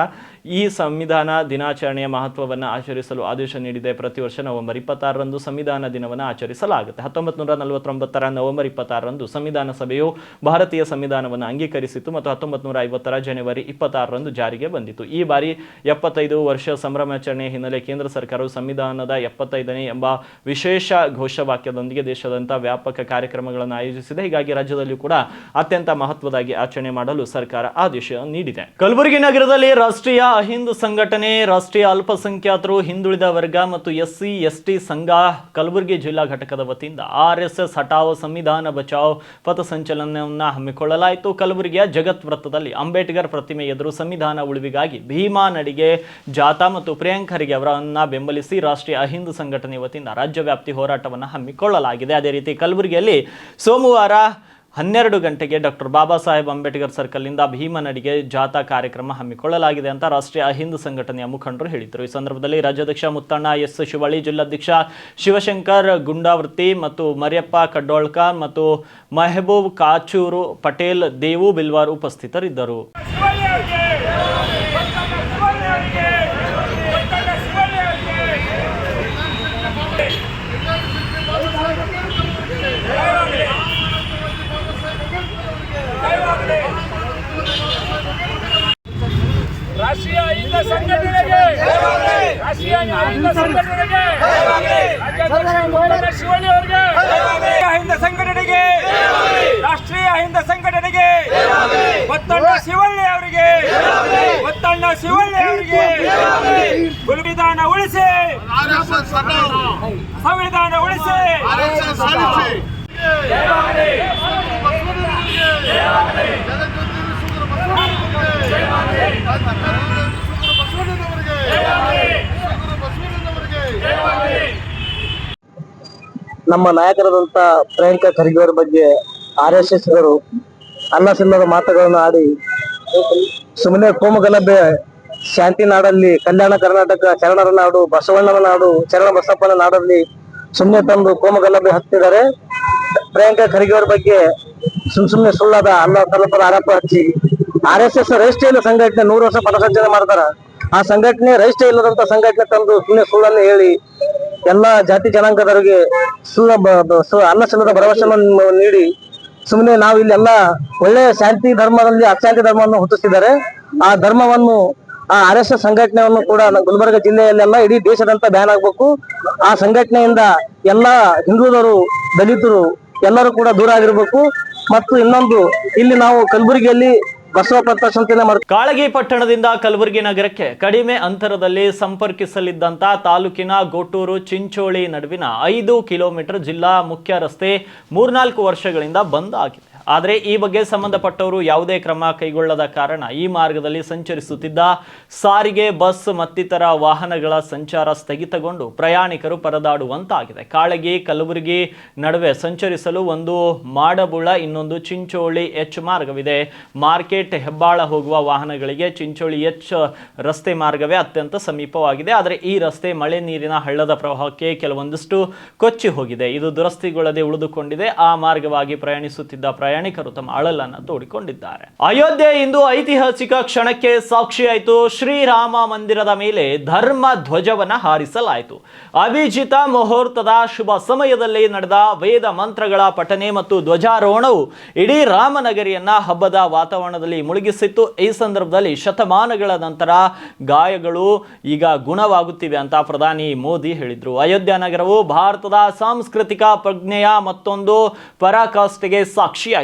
ಈ ಸಂವಿಧಾನ ದಿನಾಚರಣೆಯ ಮಹತ್ವವನ್ನು ಆಚರಿಸಲು ಆದೇಶ ನೀಡಿದೆ. ಪ್ರತಿ ವರ್ಷ ನವೆಂಬರ್ ಇಪ್ಪತ್ತಾರರಂದು ಸಂವಿಧಾನ ದಿನವನ್ನು ಆಚರಿಸಲಾಗುತ್ತೆ. ಹತ್ತೊಂಬತ್ತು ನೂರ ನಲವತ್ತೊಂಬತ್ತರ ನವೆಂಬರ್ ಇಪ್ಪತ್ತಾರರಂದು ಸಂವಿಧಾನ ಸಭೆಯು ಭಾರತೀಯ ಸಂವಿಧಾನವನ್ನು ಅಂಗೀಕರಿಸಿತು ಮತ್ತು ಹತ್ತೊಂಬತ್ತು ನೂರ ಐವತ್ತರ ಜನವರಿ ಇಪ್ಪತ್ತಾರರಂದು ಜಾರಿಗೆ ಬಂದಿತು. ಈ ಬಾರಿ ಎಪ್ಪತ್ತೈದು ವರ್ಷ ಸಂಭ್ರಮಾಚರಣೆ ಹಿನ್ನೆಲೆ ಕೇಂದ್ರ ಸರ್ಕಾರವು ಸಂವಿಧಾನದ ಎಪ್ಪತ್ತೈದನೇ ಎಂಬ ವಿಶೇಷ ಘೋಷವಾಕ್ಯದೊಂದಿಗೆ ದೇಶಾದ್ಯಂತ ವ್ಯಾಪಕ ಕಾರ್ಯಕ್ರಮಗಳನ್ನು ಆಯೋಜಿಸಿದೆ. ಹೀಗಾಗಿ ರಾಜ್ಯದಲ್ಲಿ ಕೂಡ ಅತ್ಯಂತ ಮಹತ್ವದಾಗಿ ಆಚರಣೆ ಮಾಡಲು ಸರ್ಕಾರ ಆದೇಶ ನೀಡಿದೆ. ಕಲಬುರಗಿ ನಗರದಲ್ಲಿ ರಾಷ್ಟ್ರೀಯ ಅಹಿಂದು ಸಂಘಟನೆ, ರಾಷ್ಟ್ರೀಯ ಅಲ್ಪಸಂಖ್ಯಾತರು, ಹಿಂದುಳಿದ ವರ್ಗ ಮತ್ತು ಎಸ್ಸಿ, ಎಸ್ಟಿ ಸಂಘ ಕಲಬುರಗಿ ಜಿಲ್ಲಾ ಘಟಕದ ವತಿಯಿಂದ ಆರ್ ಎಸ್ ಎಸ್ ಹಟಾವ್ ಸಂವಿಧಾನ ಬಚಾವ್ ಪಥಸಂಚಲನವನ್ನು ಹಮ್ಮಿಕೊಳ್ಳಲಾಯಿತು. ಕಲಬುರಗಿಯ ಜಗತ್ ವೃತ್ತದಲ್ಲಿ ಅಂಬೇಡ್ಕರ್ ಪ್ರತಿಮೆ ಎದುರು ಸಂವಿಧಾನ ಉಳಿವಿಗಾಗಿ ಭೀಮಾ ನಡಿಗೆ, ಜಾಥಾ ಮತ್ತು ಪ್ರಿಯಾಂಕರಿಗೆ ಅವರನ್ನ ಬೆಂಬಲಿಸಿ ರಾಷ್ಟ್ರೀಯ ಅಹಿಂದು ಸಂಘಟನೆ ವತಿಯಿಂದ ರಾಜ್ಯವ್ಯಾಪ್ತಿ ಹೋರಾಟವನ್ನು ಹಮ್ಮಿಕೊಳ್ಳಲಾಗಿದೆ. ಅದೇ ರೀತಿ ಕಲಬುರಗಿಯಲ್ಲಿ ಸೋಮವಾರ ಹನ್ನೆರಡು ಗಂಟೆಗೆ ಡಾಕ್ಟರ್ ಬಾಬಾ ಸಾಹೇಬ್ ಅಂಬೇಡ್ಕರ್ ಸರ್ಕಲ್ನಿಂದ ಭೀಮನಡಿಗೆ ಜಾಥಾ ಕಾರ್ಯಕ್ರಮ ಹಮ್ಮಿಕೊಳ್ಳಲಾಗಿದೆ ಅಂತ ರಾಷ್ಟ್ರೀಯ ಅಹಿಂದ ಸಂಘಟನೆಯ ಮುಖಂಡರು ಹೇಳಿದರು ಈ ಸಂದರ್ಭದಲ್ಲಿ ರಾಜ್ಯಾಧ್ಯಕ್ಷ ಮುತ್ತಣ್ಣ ಎಸ್ ಶಿವಳ್ಳಿ, ಜಿಲ್ಲಾಧ್ಯಕ್ಷ ಶಿವಶಂಕರ್ ಗುಂಡಾವೃತ್ತಿ ಮತ್ತು ಮರಿಯಪ್ಪ ಕಡ್ಡೋಳ್ಕ ಮತ್ತು ಮೆಹಬೂಬ್ ಕಾಚೂರು ಪಟೇಲ್ ದೇವು ಬಿಲ್ವಾರ್ ಉಪಸ್ಥಿತರಿದ್ದರು. ಅಹಿಂದ ಸಂಘಟನೆಗೆ, ರಾಷ್ಟ್ರೀಯ ಅಹಿಂದ ಸಂಘಟನೆಗೆ ಮುತ್ತಣ್ಣ ಶಿವಳ್ಳಿ ಅವರಿಗೆ ಅಹಿಂದ ಸಂಘಟನೆಗೆ, ರಾಷ್ಟ್ರೀಯ ಅಹಿಂದ ಸಂಘಟನೆಗೆ, ಒತ್ತಣ್ಣ ಶಿವಳ್ಳಿ ಅವರಿಗೆ, ಒತ್ತಣ್ಣ ಶಿವಳ್ಳಿ ಅವರಿಗೆ ಸಂವಿಧಾನ ಉಳಿಸಿ ಸಂವಿಧಾನ ಉಳಿಸಿ ಜಯವಾಗಲಿ. ನಮ್ಮ ನಾಯಕರಾದಂತ ಪ್ರಿಯಾಂಕಾ ಖರ್ಗೆ ಅವರ ಬಗ್ಗೆ ಆರ್ ಎಸ್ ಎಸ್ ಅವರು ಅನ್ನ ಸಿಲ್ಲದ ಮಾತುಗಳನ್ನು ಆಡಿ ಸುಮ್ಮನೆ ಕೋಮಗಲಭೆ ಶಾಂತಿ ನಾಡಲ್ಲಿ ಕಲ್ಯಾಣ ಕರ್ನಾಟಕ ಶರಣರ ನಾಡು, ಬಸವಣ್ಣನ ನಾಡು, ಶರಣ ಬಸಪ್ಪನ ನಾಡಲ್ಲಿ ಸುಮ್ಮನೆ ತಂದು ಕೋಮಗಲಭೆ ಹತ್ತಿದ್ದಾರೆ ಪ್ರಿಯಾಂಕಾ ಖರ್ಗೆ ಅವರ ಬಗ್ಗೆ ಸುಮ್ ಸುಮ್ಮನೆ ಸುಳ್ಳಾದ ಅನ್ನ ತಲುಪದ ಆರೋಪ ಹಚ್ಚಿ ಆರ್ ಎಸ್ ಎಸ್ ರಿಜಿಸ್ಟರ್ ಇಲ್ಲ ಸಂಘಟನೆ ನೂರು ವರ್ಷ ಪಥಸಂಚಲನ ಮಾಡ್ತಾರ. ಆ ಸಂಘಟನೆ ರಿಜಿಸ್ಟರ್ ಇಲ್ಲದಂತ ಸಂಘಟನೆ ತಂದು ಸುಮ್ಮನೆ ಸುಳ್ಳನ್ನು ಹೇಳಿ ಎಲ್ಲಾ ಜಾತಿ ಜನಾಂಗದವರಿಗೆ ಸುಳ್ಳ ಅನ್ನ ಸಲ್ಲದ ಭರವಸೆಯನ್ನು ನೀಡಿ ಸುಮ್ಮನೆ ನಾವು ಇಲ್ಲೆಲ್ಲ ಒಳ್ಳೆಯ ಶಾಂತಿ ಧರ್ಮದಲ್ಲಿ ಅಶಾಂತಿ ಧರ್ಮವನ್ನು ಹುಟ್ಟಿಸಿದ್ದಾರೆ. ಆ ಧರ್ಮವನ್ನು, ಆ ಆರ್ ಎಸ್ ಎಸ್ ಸಂಘಟನೆಯನ್ನು ಕೂಡ ಗುಲ್ಬರ್ಗ ಜಿಲ್ಲೆಯಲ್ಲೆಲ್ಲ ಇಡೀ ದೇಶದಂತ ಬ್ಯಾನ್ ಆಗ್ಬೇಕು. ಆ ಸಂಘಟನೆಯಿಂದ ಎಲ್ಲ ಹಿಂದೂದರು ದಲಿತರು ಎಲ್ಲರೂ ಕೂಡ ದೂರ ಆಗಿರ್ಬೇಕು. ಮತ್ತು ಇನ್ನೊಂದು, ಇಲ್ಲಿ ನಾವು ಕಲಬುರಗಿಯಲ್ಲಿ ಬಸವ ಕಾಳಗಿ ಪಟ್ಟಣದಿಂದ ಕಲಬುರಗಿ ನಗರಕ್ಕೆ ಕಡಿಮೆ ಅಂತರದಲ್ಲಿ ಸಂಪರ್ಕಿಸಲಿದ್ದಂತ ತಾಲೂಕಿನ ಗೋಟೂರು ಚಿಂಚೋಳಿ ನಡುವಿನ ಐದು ಕಿಲೋಮೀಟರ್ ಜಿಲ್ಲಾ ಮುಖ್ಯ ರಸ್ತೆ ಮೂರ್ನಾಲ್ಕು ವರ್ಷಗಳಿಂದ ಬಂದ್ ಆಗಿದೆ. ಆದರೆ ಈ ಬಗ್ಗೆ ಸಂಬಂಧಪಟ್ಟವರು ಯಾವುದೇ ಕ್ರಮ ಕೈಗೊಳ್ಳದ ಕಾರಣ ಈ ಮಾರ್ಗದಲ್ಲಿ ಸಂಚರಿಸುತ್ತಿದ್ದ ಸಾರಿಗೆ, ಬಸ್ ಮತ್ತಿತರ ವಾಹನಗಳ ಸಂಚಾರ ಸ್ಥಗಿತಗೊಂಡು ಪ್ರಯಾಣಿಕರು ಪರದಾಡುವಂತಾಗಿದೆ. ಕಾಳಗಿ, ಕಲಬುರಗಿ ನಡುವೆ ಸಂಚರಿಸಲು ಒಂದು ಮಾಡಬುಳ, ಇನ್ನೊಂದು ಚಿಂಚೋಳಿ ಎಚ್ ಮಾರ್ಗವಿದೆ. ಮಾರ್ಕೆಟ್ ಹೆಬ್ಬಾಳ ಹೋಗುವ ವಾಹನಗಳಿಗೆ ಚಿಂಚೋಳಿ ಎಚ್ ರಸ್ತೆ ಮಾರ್ಗವೇ ಅತ್ಯಂತ ಸಮೀಪವಾಗಿದೆ. ಆದರೆ ಈ ರಸ್ತೆ ಮಳೆ ನೀರಿನ ಹಳ್ಳದ ಪ್ರವಾಹಕ್ಕೆ ಕೆಲವೊಂದಿಷ್ಟು ಕೊಚ್ಚಿ ಹೋಗಿದೆ. ಇದು ದುರಸ್ತಿಗೊಳ್ಳದೆ ಉಳಿದುಕೊಂಡಿದೆ. ಆ ಮಾರ್ಗವಾಗಿ ಪ್ರಯಾಣಿಸುತ್ತಿದ್ದ ಪ್ರಯಾಣಿಕರು ತಮ್ಮ ಅಳಲನ್ನು ತೋಡಿಕೊಂಡಿದ್ದಾರೆ. ಅಯೋಧ್ಯೆ ಇಂದು ಐತಿಹಾಸಿಕ ಕ್ಷಣಕ್ಕೆ ಸಾಕ್ಷಿಯಾಯಿತು. ಶ್ರೀರಾಮ ಮಂದಿರದ ಮೇಲೆ ಧರ್ಮ ಧ್ವಜವನ್ನ ಹಾರಿಸಲಾಯಿತು. ಅಭಿಜಿತ ಮುಹೂರ್ತದ ಶುಭ ಸಮಯದಲ್ಲಿ ನಡೆದ ವೇದ ಮಂತ್ರಗಳ ಪಠನೆ ಮತ್ತು ಧ್ವಜಾರೋಹಣವು ಇಡೀ ರಾಮನಗರಿಯನ್ನ ಹಬ್ಬದ ವಾತಾವರಣದಲ್ಲಿ ಮುಳುಗಿಸಿತ್ತು. ಈ ಸಂದರ್ಭದಲ್ಲಿ ಶತಮಾನಗಳ ನಂತರ ಗಾಯಗಳು ಈಗ ಗುಣವಾಗುತ್ತಿವೆ ಅಂತ ಪ್ರಧಾನಿ ಮೋದಿ ಹೇಳಿದ್ರು. ಅಯೋಧ್ಯ ನಗರವು ಭಾರತದ ಸಾಂಸ್ಕೃತಿಕ ಪ್ರಜ್ಞೆಯ ಮತ್ತೊಂದು ಪರಾಕಾಷ್ಠೆಗೆ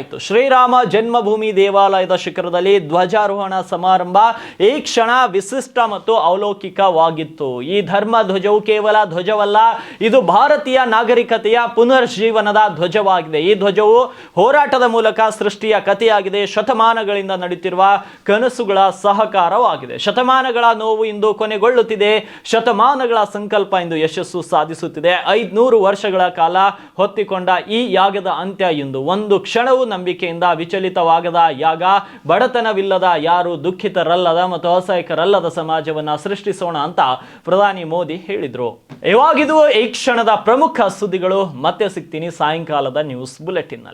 ಸಾಕ್ಷಿಯಾಯಿತು ಶ್ರೀರಾಮ ಜನ್ಮಭೂಮಿ ದೇವಾಲಯದ ಶಿಖರದಲ್ಲಿ ಧ್ವಜಾರೋಹಣ ಸಮಾರಂಭ. ಈ ಕ್ಷಣ ವಿಶಿಷ್ಟ ಮತ್ತು ಅಲೌಕಿಕವಾಗಿತ್ತು. ಈ ಧರ್ಮ ಧ್ವಜವು ಕೇವಲ ಧ್ವಜವಲ್ಲ, ಇದು ಭಾರತೀಯ ನಾಗರಿಕತೆಯ ಪುನರ್ಜೀವನದ ಧ್ವಜವಾಗಿದೆ. ಈ ಧ್ವಜವು ಹೋರಾಟದ ಮೂಲಕ ಸೃಷ್ಟಿಯ ಕಥೆಯಾಗಿದೆ. ಶತಮಾನಗಳಿಂದ ನಡೆಯುತ್ತಿರುವ ಕನಸುಗಳ ಸಹಕಾರವಾಗಿದೆ. ಶತಮಾನಗಳ ನೋವು ಇಂದು ಕೊನೆಗೊಳ್ಳುತ್ತಿದೆ. ಶತಮಾನಗಳ ಸಂಕಲ್ಪ ಇಂದು ಯಶಸ್ಸು ಸಾಧಿಸುತ್ತಿದೆ. ಐದ್ನೂರು ವರ್ಷಗಳ ಕಾಲ ಹೊತ್ತಿಕೊಂಡ ಈ ಯಾಗದ ಅಂತ್ಯ ಇಂದು. ಒಂದು ಕ್ಷಣವೂ ನಂಬಿಕೆಯಿಂದ ವಿಚಲಿತವಾಗದ ಯಾಗ, ಬಡತನವಿಲ್ಲದ ಯಾರು ದುಃಖಿತರಲ್ಲದ ಮತ್ತು ಅಸಹಾಯಕರಲ್ಲದ ಸಮಾಜವನ್ನ ಸೃಷ್ಟಿಸೋಣ ಅಂತ ಪ್ರಧಾನಿ ಮೋದಿ ಹೇಳಿದ್ರು. ಇವಾಗಿದು ಈ ಕ್ಷಣದ ಪ್ರಮುಖ ಸುದ್ದಿಗಳು. ಮತ್ತೆ ಸಿಗ್ತೀನಿ ಸಾಯಂಕಾಲದ ನ್ಯೂಸ್ ಬುಲೆಟಿನ್ನಲ್ಲಿ.